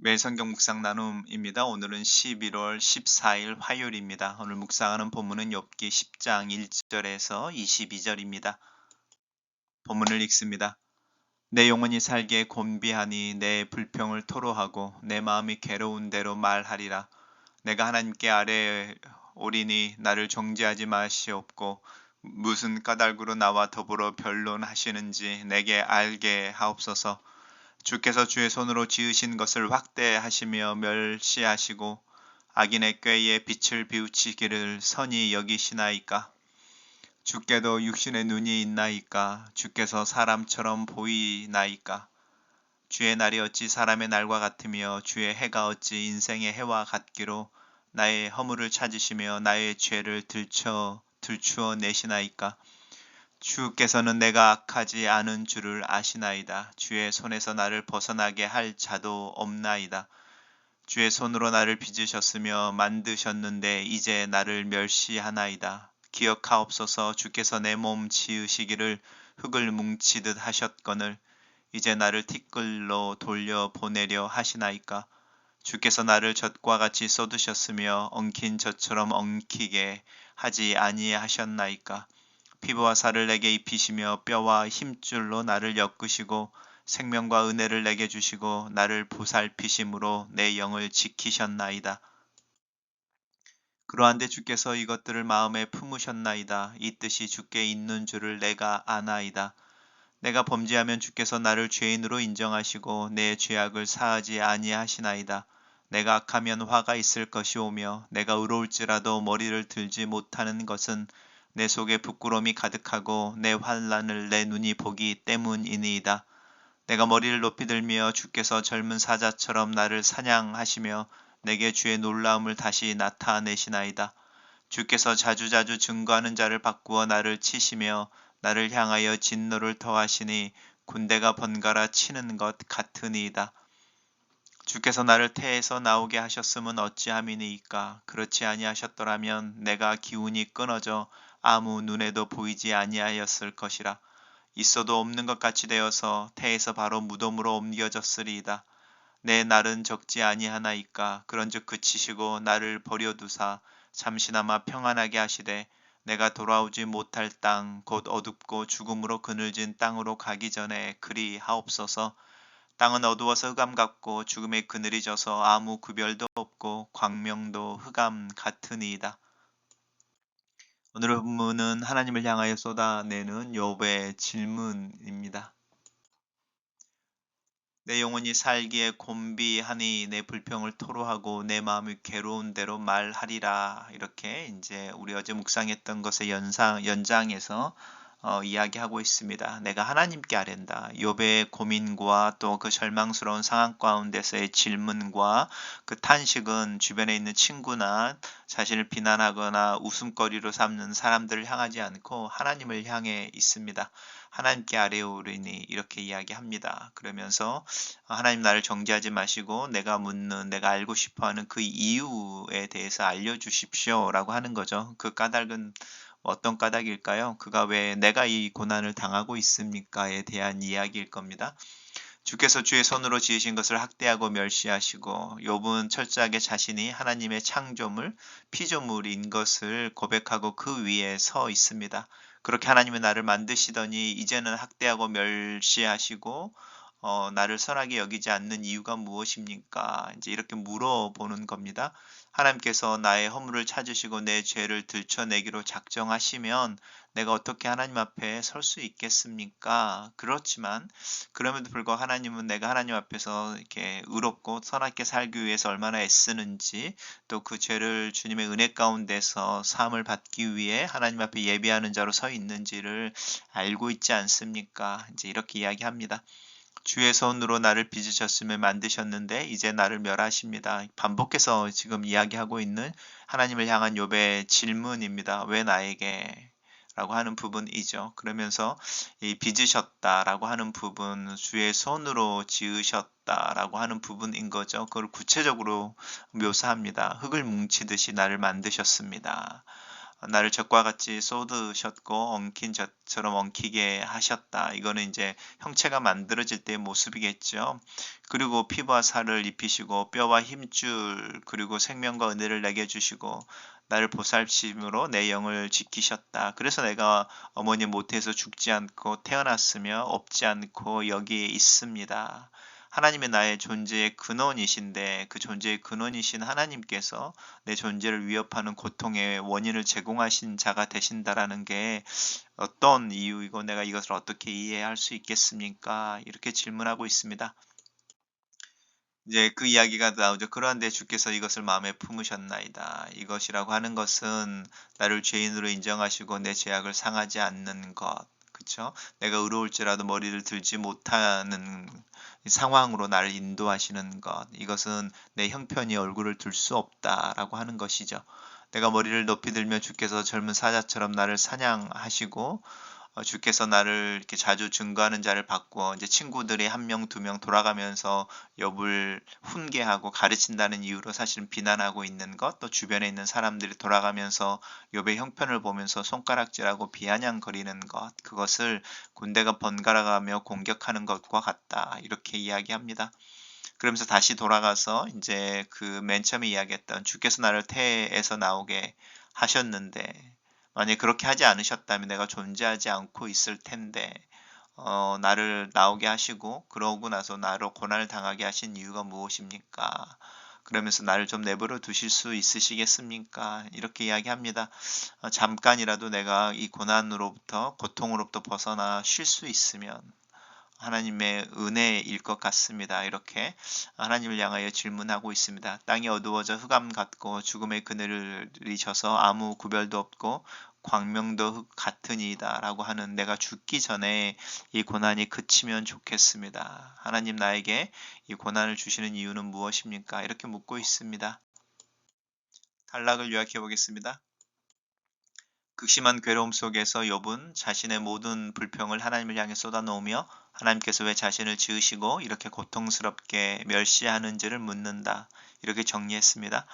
매성경 묵상 나눔입니다. 오늘은 11월 14일 화요일입니다. 오늘 묵상하는 본문은 욥기 10장 1절에서 22절입니다. 본문을 읽습니다. 내 영혼이 살기에 곤비하니 내 불평을 토로하고 내 마음이 괴로운 대로 말하리라. 내가 하나님께 아래 오리니 나를 정죄하지 마시옵고 무슨 까닭으로 나와 더불어 변론하시는지 내게 알게 하옵소서. 주께서 주의 손으로 지으신 것을 확대하시며 멸시하시고 악인의 꾀에 빛을 비우치기를 선히 여기시나이까? 주께도 육신의 눈이 있나이까? 주께서 사람처럼 보이나이까? 주의 날이 어찌 사람의 날과 같으며 주의 해가 어찌 인생의 해와 같기로 나의 허물을 찾으시며 나의 죄를 들쳐 들추어 내시나이까 주께서는 내가 악하지 않은 줄을 아시나이다. 주의 손에서 나를 벗어나게 할 자도 없나이다. 주의 손으로 나를 빚으셨으며 만드셨는데 이제 나를 멸시하나이다. 기억하옵소서 주께서 내 몸 지으시기를 흙을 뭉치듯 하셨거늘 이제 나를 티끌로 돌려 보내려 하시나이까 주께서 나를 젖과 같이 쏟으셨으며 엉킨 젖처럼 엉키게 하지 아니하셨나이까 피부와 살을 내게 입히시며 뼈와 힘줄로 나를 엮으시고 생명과 은혜를 내게 주시고 나를 보살피심으로 내 영을 지키셨나이다. 그러한데 주께서 이것들을 마음에 품으셨나이다. 이 뜻이 주께 있는 줄을 내가 아나이다. 내가 범죄하면 주께서 나를 죄인으로 인정하시고 내 죄악을 사하지 아니하시나이다. 내가 악하면 화가 있을 것이오며 내가 의로울지라도 머리를 들지 못하는 것은 내 속에 부끄러움이 가득하고 내 환란을 내 눈이 보기 때문이니이다. 내가 머리를 높이 들며 주께서 젊은 사자처럼 나를 사냥하시며 내게 주의 놀라움을 다시 나타내시나이다. 주께서 자주자주 증거하는 자를 바꾸어 나를 치시며 나를 향하여 진노를 더하시니 군대가 번갈아 치는 것 같으니이다. 주께서 나를 태에서 나오게 하셨음은 어찌함이니이까 그렇지 아니하셨더라면 내가 기운이 끊어져 아무 눈에도 보이지 아니하였을 것이라 있어도 없는 것 같이 되어서 태에서 바로 무덤으로 옮겨졌으리이다. 내 날은 적지 아니하나이까 그런즉 그치시고 나를 버려두사 잠시나마 평안하게 하시되 내가 돌아오지 못할 땅 곧 어둡고 죽음으로 그늘진 땅으로 가기 전에 그리 하옵소서 땅은 어두워서 흑암 같고 죽음의 그늘이 져서 아무 구별도 없고 광명도 흑암 같으니이다. 오늘의 본문은 하나님을 향하여 쏟아내는 욥의 질문입니다. 내 영혼이 살기에 곤비하니 내 불평을 토로하고 내 마음이 괴로운 대로 말하리라 이렇게 이제 우리 어제 묵상했던 것의 연상 연장에서 어, 이야기하고 있습니다. 내가 하나님께 아랜다. 욥의 고민과 또 그 절망스러운 상황 가운데서의 질문과 그 탄식은 주변에 있는 친구나 자신을 비난하거나 웃음거리로 삼는 사람들을 향하지 않고 하나님을 향해 있습니다. 하나님께 아뢰오르니 이렇게 이야기합니다. 그러면서 하나님 나를 정죄하지 마시고 내가 묻는 내가 알고 싶어하는 그 이유에 대해서 알려주십시오라고 하는 거죠. 그 까닭은 어떤 까닭일까요? 그가 왜 내가 이 고난을 당하고 있습니까에 대한 이야기일 겁니다. 주께서 주의 손으로 지으신 것을 학대하고 멸시하시고 욥은 철저하게 자신이 하나님의 창조물, 피조물인 것을 고백하고 그 위에 서 있습니다. 그렇게 하나님은 나를 만드시더니 이제는 학대하고 멸시하시고 어, 나를 선하게 여기지 않는 이유가 무엇입니까? 이제 이렇게 물어보는 겁니다. 하나님께서 나의 허물을 찾으시고 내 죄를 들춰내기로 작정하시면 내가 어떻게 하나님 앞에 설 수 있겠습니까? 그렇지만 그럼에도 불구하고 하나님은 내가 하나님 앞에서 이렇게 의롭고 선하게 살기 위해서 얼마나 애쓰는지 또 그 죄를 주님의 은혜 가운데서 사함을 받기 위해 하나님 앞에 예비하는 자로 서 있는지를 알고 있지 않습니까? 이제 이렇게 이야기합니다. 주의 손으로 나를 빚으셨으며 만드셨는데 이제 나를 멸하십니다. 반복해서 지금 이야기하고 있는 하나님을 향한 욥의 질문입니다. 왜 나에게? 라고 하는 부분이죠. 그러면서 이 빚으셨다라고 하는 부분, 주의 손으로 지으셨다라고 하는 부분인 거죠. 그걸 구체적으로 묘사합니다. 흙을 뭉치듯이 나를 만드셨습니다. 나를 적과 같이 쏟으셨고 엉킨 젖처럼 엉키게 하셨다. 이거는 이제 형체가 만들어질 때의 모습이겠죠. 그리고 피부와 살을 입히시고 뼈와 힘줄 그리고 생명과 은혜를 내게 주시고 나를 보살심으로 내 영을 지키셨다. 그래서 내가 어머니 모태에서 죽지 않고 태어났으며 없지 않고 여기에 있습니다. 하나님의 나의 존재의 근원이신데 그 존재의 근원이신 하나님께서 내 존재를 위협하는 고통의 원인을 제공하신 자가 되신다라는 게 어떤 이유이고 내가 이것을 어떻게 이해할 수 있겠습니까? 이렇게 질문하고 있습니다. 이제 그 이야기가 나오죠. 그러한데 주께서 이것을 마음에 품으셨나이다. 이것이라고 하는 것은 나를 죄인으로 인정하시고 내 죄악을 상하지 않는 것. 그쵸? 내가 의로울지라도 머리를 들지 못하는 상황으로 나를 인도하시는 것. 이것은 내 형편이 얼굴을 들 수 없다라고 하는 것이죠. 내가 머리를 높이 들며 주께서 젊은 사자처럼 나를 사냥하시고 어, 주께서 나를 이렇게 자주 증거하는 자를 바꾸어 이제 친구들이 한 명, 두 명 돌아가면서 욥을 훈계하고 가르친다는 이유로 사실은 비난하고 있는 것, 또 주변에 있는 사람들이 돌아가면서 욥의 형편을 보면서 손가락질하고 비아냥거리는 것, 그것을 군대가 번갈아가며 공격하는 것과 같다. 이렇게 이야기합니다. 그러면서 다시 돌아가서 이제 그 맨 처음에 이야기했던 주께서 나를 태에서 나오게 하셨는데 만약 그렇게 하지 않으셨다면 내가 존재하지 않고 있을 텐데 어, 나를 나오게 하시고 그러고 나서 나로 고난을 당하게 하신 이유가 무엇입니까? 그러면서 나를 좀 내버려 두실 수 있으시겠습니까? 이렇게 이야기합니다. 어, 잠깐이라도 내가 이 고난으로부터 고통으로부터 벗어나 쉴 수 있으면 하나님의 은혜일 것 같습니다. 이렇게 하나님을 향하여 질문하고 있습니다. 땅이 어두워져 흑암 같고 죽음의 그늘이 져서 아무 구별도 없고 광명도 같으니이다 라고 하는 내가 죽기 전에 이 고난이 그치면 좋겠습니다. 하나님 나에게 이 고난을 주시는 이유는 무엇입니까? 이렇게 묻고 있습니다. 단락을 요약해 보겠습니다. 극심한 괴로움 속에서 욥은 자신의 모든 불평을 하나님을 향해 쏟아놓으며 하나님께서 왜 자신을 지으시고 이렇게 고통스럽게 멸시하는지를 묻는다. 이렇게 정리했습니다.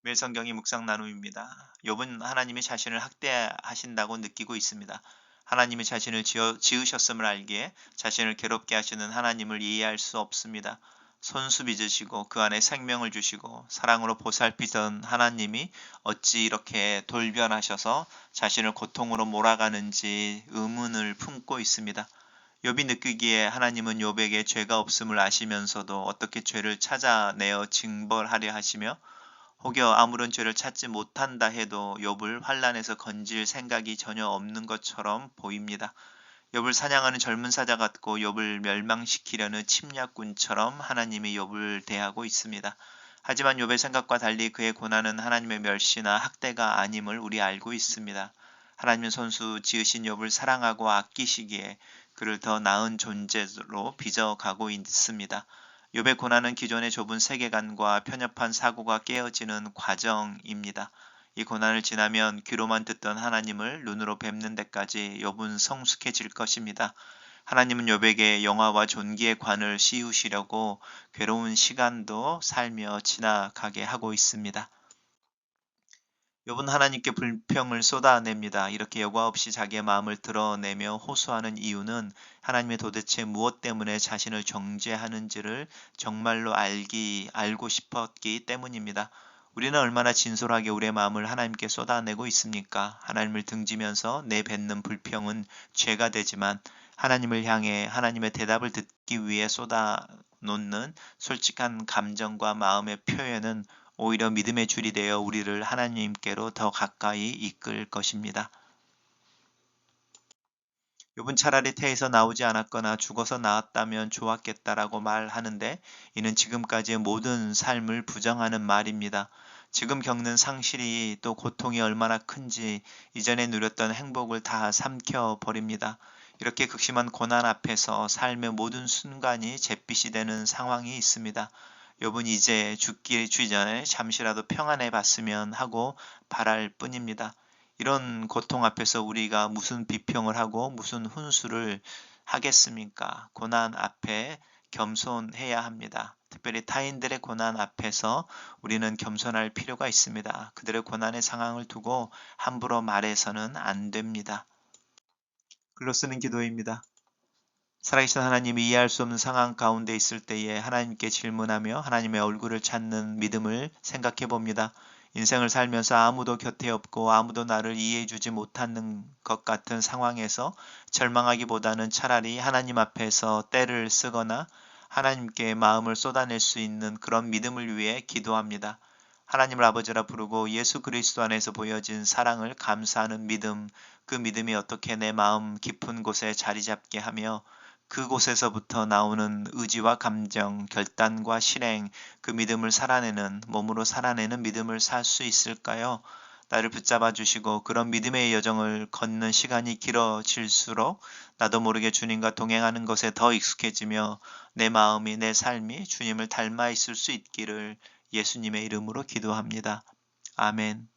매일 성경이 묵상 나눔입니다. 욥은 하나님이 자신을 학대하신다고 느끼고 있습니다. 하나님이 자신을 지으셨음을 알기에 자신을 괴롭게 하시는 하나님을 이해할 수 없습니다. 손수 빚으시고 그 안에 생명을 주시고 사랑으로 보살피던 하나님이 어찌 이렇게 돌변하셔서 자신을 고통으로 몰아가는지 의문을 품고 있습니다. 욥이 느끼기에 하나님은 욥에게 죄가 없음을 아시면서도 어떻게 죄를 찾아내어 징벌하려 하시며 혹여 아무런 죄를 찾지 못한다 해도 욥을 환란에서 건질 생각이 전혀 없는 것처럼 보입니다. 욥을 사냥하는 젊은 사자 같고 욥을 멸망시키려는 침략군처럼 하나님이 욥을 대하고 있습니다. 하지만 욥의 생각과 달리 그의 고난은 하나님의 멸시나 학대가 아님을 우리 알고 있습니다. 하나님은 선수 지으신 욥을 사랑하고 아끼시기에 그를 더 나은 존재로 빚어가고 있습니다. 욥의 고난은 기존의 좁은 세계관과 편협한 사고가 깨어지는 과정입니다. 이 고난을 지나면 귀로만 듣던 하나님을 눈으로 뵙는 데까지 욥은 성숙해질 것입니다. 하나님은 욥에게 영화와 존귀의 관을 씌우시려고 괴로운 시간도 살며 지나가게 하고 있습니다. 욥은 하나님께 불평을 쏟아냅니다. 이렇게 여과 없이 자기의 마음을 드러내며 호소하는 이유는 하나님의 도대체 무엇 때문에 자신을 정죄하는지를 정말로 알기 알고 싶었기 때문입니다. 우리는 얼마나 진솔하게 우리의 마음을 하나님께 쏟아내고 있습니까? 하나님을 등지면서 내 뱉는 불평은 죄가 되지만 하나님을 향해 하나님의 대답을 듣기 위해 쏟아놓는 솔직한 감정과 마음의 표현은 오히려 믿음의 줄이 되어 우리를 하나님께로 더 가까이 이끌 것입니다. 욥은 차라리 태에서 나오지 않았거나 죽어서 나왔다면 좋았겠다라고 말하는데 이는 지금까지의 모든 삶을 부정하는 말입니다. 지금 겪는 상실이 또 고통이 얼마나 큰지 이전에 누렸던 행복을 다 삼켜 버립니다. 이렇게 극심한 고난 앞에서 삶의 모든 순간이 잿빛이 되는 상황이 있습니다. 욥은 이제 죽기 주전에 잠시라도 평안해 봤으면 하고 바랄 뿐입니다. 이런 고통 앞에서 우리가 무슨 비평을 하고 무슨 훈수를 하겠습니까? 고난 앞에 겸손해야 합니다. 특별히 타인들의 고난 앞에서 우리는 겸손할 필요가 있습니다. 그들의 고난의 상황을 두고 함부로 말해서는 안 됩니다. 글로 쓰는 기도입니다. 살아계신 하나님이 이해할 수 없는 상황 가운데 있을 때에 하나님께 질문하며 하나님의 얼굴을 찾는 믿음을 생각해 봅니다. 인생을 살면서 아무도 곁에 없고 아무도 나를 이해해 주지 못하는 것 같은 상황에서 절망하기보다는 차라리 하나님 앞에서 때를 쓰거나 하나님께 마음을 쏟아낼 수 있는 그런 믿음을 위해 기도합니다. 하나님을 아버지라 부르고 예수 그리스도 안에서 보여진 사랑을 감사하는 믿음, 그 믿음이 어떻게 내 마음 깊은 곳에 자리 잡게 하며 그곳에서부터 나오는 의지와 감정, 결단과 실행, 그 믿음을 살아내는, 몸으로 살아내는 믿음을 살 수 있을까요? 나를 붙잡아 주시고 그런 믿음의 여정을 걷는 시간이 길어질수록 나도 모르게 주님과 동행하는 것에 더 익숙해지며 내 마음이 내 삶이 주님을 닮아 있을 수 있기를 예수님의 이름으로 기도합니다. 아멘.